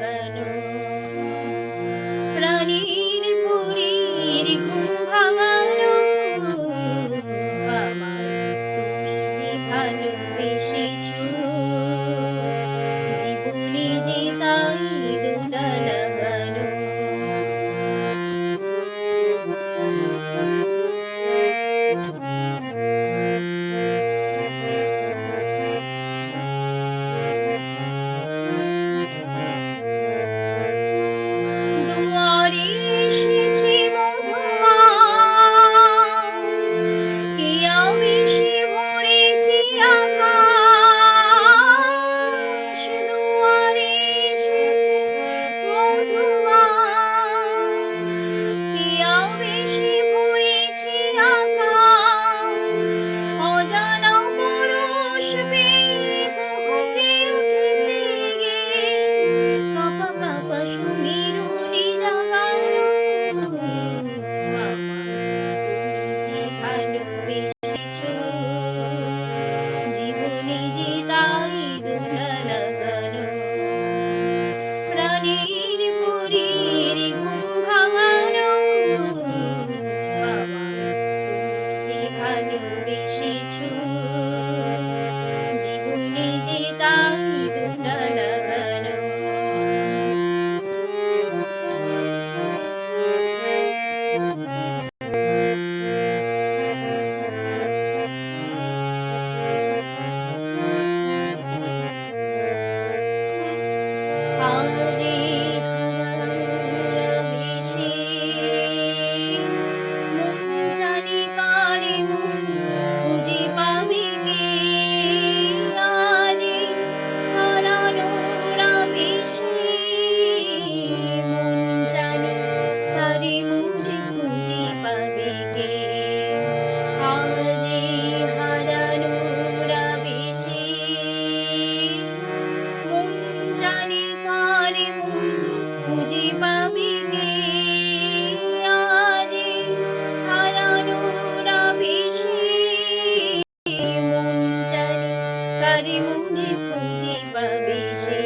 then her mirum তারি মনে খুঁজি সে